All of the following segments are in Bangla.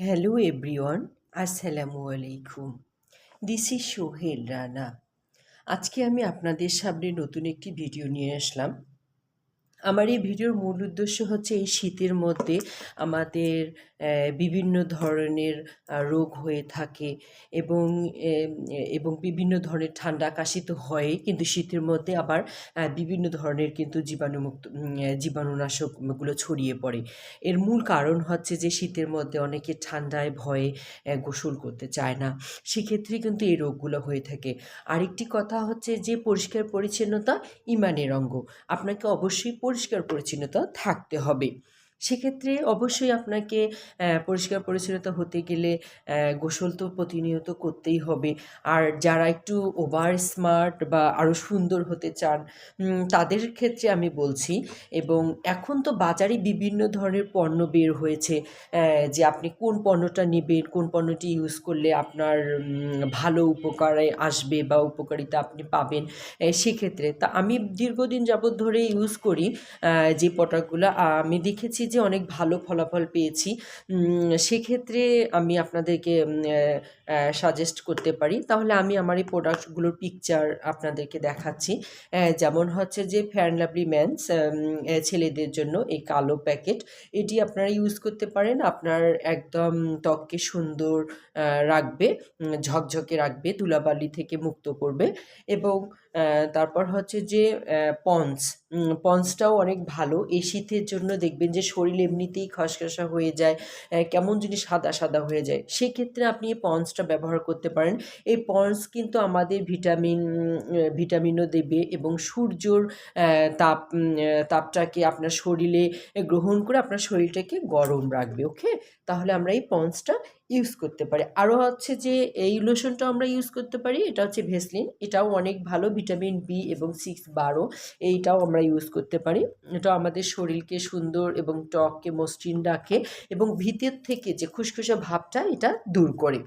হ্যালো এভরিওয়ান আসসালামু আলাইকুম দিস ইজ সোহেল রানা আজকে আমি আপনাদের সামনে নতুন একটি ভিডিও নিয়ে আসলাম। আমার এই ভিডিওর মূল উদ্দেশ্য হচ্ছে এই শীতের মধ্যে আমাদের বিভিন্ন ধরনের রোগ হয়ে থাকে এবং এবং বিভিন্ন ধরনের ঠান্ডা কাশি তো হয়ই কিন্তু শীতের মধ্যে আবার বিভিন্ন ধরনের কিন্তু জীবাণুমুক্ত জীবাণুনাশকগুলো ছড়িয়ে পড়ে। এর মূল কারণ হচ্ছে যে শীতের মধ্যে অনেকে ঠান্ডায় ভয়ে গোসল করতে চায় না। সেক্ষেত্রে কিন্তু এই রোগগুলো হয়ে থাকে। আরেকটি কথা হচ্ছে যে পরিষ্কার পরিচ্ছন্নতা ইমানের অঙ্গ। আপনাকে অবশ্যই পরিষ্কার পরিচ্ছন্নতা থাকতে হবে। সেক্ষেত্রে অবশ্যই আপনাকে পরিষ্কার পরিচ্ছন্নতা হতে গেলে গোসল তো প্রতিনিয়ত করতেই হবে। আর যারা একটু ওভার স্মার্ট বা আরও সুন্দর হতে চান তাদের ক্ষেত্রে আমি বলছি, এবং এখন তো বাজারে বিভিন্ন ধরনের পণ্য বের হয়েছে যে আপনি কোন পণ্যটা নেবেন, কোন পণ্যটি ইউজ করলে আপনার ভালো উপকারে আসবে বা উপকারিতা আপনি পাবেন সেক্ষেত্রে। তা আমি দীর্ঘদিন যাবৎ ধরে ইউজ করি যে প্রোডাক্টগুলো আমি দেখেছি যে অনেক ভালো ফলাফল পেয়েছি সেক্ষেত্রে আমি আপনাদেরকে সাজেস্ট করতে পারি। তাহলে আমি আমার এই প্রোডাক্টগুলোর পিকচার আপনাদেরকে দেখাচ্ছি। যেমন হচ্ছে যে ফেয়ার লাভলি ম্যানস ছেলেদের জন্য এই কালো প্যাকেট এটি আপনারা ইউজ করতে পারেন। আপনার একদম ত্বককে সুন্দর রাখবে ঝকঝকে রাখবে তুলাবালি থেকে মুক্ত করবে এবং তারপর হচ্ছে যে পন্স পন্সটাও অনেক ভালো। এই শীতের জন্য দেখবেন যে শরীর এমনিতেই খসখসা হয়ে যায় কেমন যদি সাদা সাদা হয়ে যায়, সেক্ষেত্রে আপনি এই পন্সটা ব্যবহার করতে পারেন। এই পন্স কিন্তু আমাদের ভিটামিন ভিটামিনও দেবে এবং সূর্যর তাপ তাপটাকে আপনার শরীরে গ্রহণ করে আপনার শরীরটাকে গরম রাখবে, ওকে? তাহলে আমরা এই পন্সটা ইউজ করতে পারি। আরও হচ্ছে যে, এই লোশনটা আমরা ইউজ করতে পারি। এটা হচ্ছে ভেসলিন এটাও অনেক ভালো ভিটামিন বি এবং সিক্স বারো। এইটাও আমরা ইউজ করতে পারি। এটা আমাদের শরীরকে সুন্দর এবং টককে মসৃণ রাখে এবং ভিতর থেকে যে খুসখুসে ভাবটা, এটা দূর করে।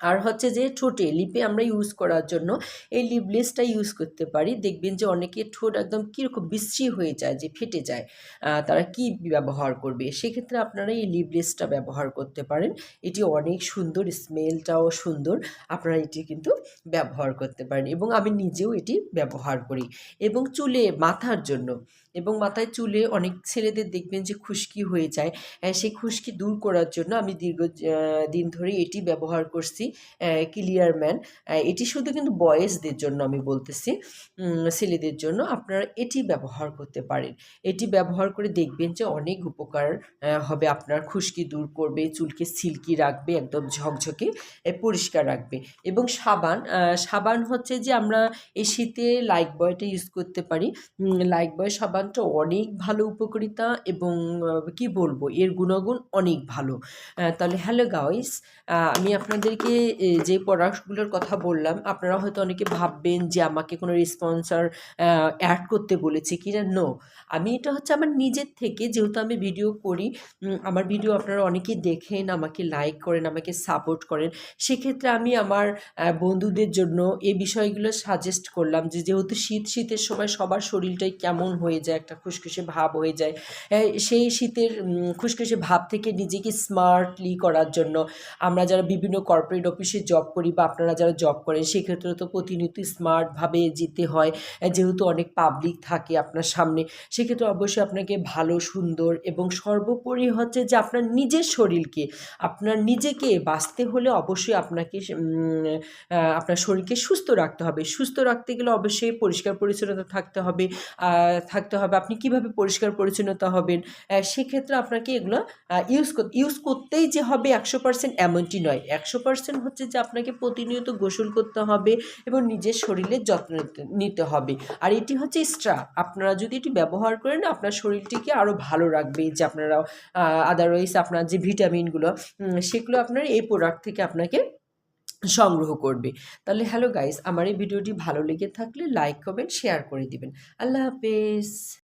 আর হচ্ছে যে ঠোঁটে, লিপে আমরা ইউজ করার জন্য এই লিপলেসটা ইউজ করতে পারি। দেখবেন যে অনেকে ঠোঁট একদম কীরকম বিশ্রী হয়ে যায় যে ফেটে যায় তারা কি ব্যবহার করবে? সেক্ষেত্রে আপনারা এই লিপলেসটা ব্যবহার করতে পারেন। এটি অনেক সুন্দর স্মেলটাও সুন্দর। আপনারা এটি কিন্তু ব্যবহার করতে পারেন এবং আমি নিজেও এটি ব্যবহার করি। এবং চুলে, মাথার জন্য। এবং মাথায় চুলে অনেক ছেলেদের দেখবেন যে খুশকি হয়ে যায়। সেই খুশকি দূর করার জন্য আমি দীর্ঘ দিন ধরে এটি ব্যবহার করছি। ক্লিয়ার ম্যান এটি শুধু কিন্তু বয়েজদের জন্য আমি বলতেছি ছেলেদের জন্য আপনারা এটি ব্যবহার করতে পারেন। এটি ব্যবহার করে দেখবেন যে অনেক উপকার হবে। আপনার খুশকি দূর করবে, চুলকে সিল্কি রাখবে, একদম ঝকঝকে পরিষ্কার রাখবে। এবং সাবান সাবান হচ্ছে যে আমরা এই শীতে লাইক বয়টা ইউজ করতে পারি। লাইক বয় সাবানটা অনেক ভালো উপকারিতা এবং কি বলব? এর গুণাগুণ অনেক ভালো। তাহলে হ্যালো গাইস আমি আপনাদেরকে যে প্রোডাক্টগুলোর কথা বললাম, আপনারা হয়তো অনেকে ভাববেন যে আমাকে কোনো রেসপন্সার অ্যাড করতে বলেছে কি না নো আমি এটা হচ্ছে আমার নিজের থেকে, যেহেতু আমি ভিডিও করি আমার ভিডিও আপনারা অনেকে দেখেন, আমাকে লাইক করেন, আমাকে সাপোর্ট করেন। সেক্ষেত্রে আমি আমার বন্ধুদের জন্য এই বিষয়গুলো সাজেস্ট করলাম যে যেহেতু শীত, শীতের সময় সবার শরীরটাই কেমন হয়ে যায়, একটা খুশখুশে ভাব হয়ে যায় সেই শীতের খুশখুশে ভাব থেকে নিজেকে স্মার্টলি করার জন্য আমরা যারা বিভিন্ন কর্পোরেট অফিসে জব করি বা আপনারা যারা জব করেন, সেক্ষেত্রে তো প্রতিনিয়ত স্মার্টভাবে যেতে হয়। যেহেতু অনেক পাবলিক থাকে আপনার সামনে, সেক্ষেত্রে অবশ্যই আপনাকে ভালো, সুন্দর এবং সর্বোপরি হচ্ছে যে আপনার নিজের শরীরকে, আপনার নিজেকে বাঁচতে হলে অবশ্যই আপনাকে আপনার শরীরকে সুস্থ রাখতে হবে। সুস্থ রাখতে গেলে অবশ্যই পরিষ্কার পরিচ্ছন্নতা থাকতে হবে। থাকতে হবে। আপনি কীভাবে পরিষ্কার পরিচ্ছন্নতা হবেন? সেক্ষেত্রে আপনাকে এগুলো ইউজ ইউজ করতেই যে হবে একশো পার্সেন্ট এমনটি নয়। একশো পার্সেন্ট হচ্ছে যে আপনাকে প্রতিনিয়ত গোসল করতে হবে এবং নিজের শরীরের যত্ন নিতে- হবে। আর এটি হচ্ছে স্ট্রা আপনারা যদি এটি ব্যবহার করেন, আপনার শরীরটিকে আরও ভালো রাখবে। যে আপনারা আদারওয়াইজ আপনার যে ভিটামিনগুলো সেগুলো আপনার এই প্রোডাক্ট থেকে আপনাকে সংগ্রহ করবে। তাহলে হ্যালো গাইস আমার এই ভিডিওটি ভালো লেগে থাকলে লাইক করবেন শেয়ার করে দিবেন। আল্লাহ হাফেজ।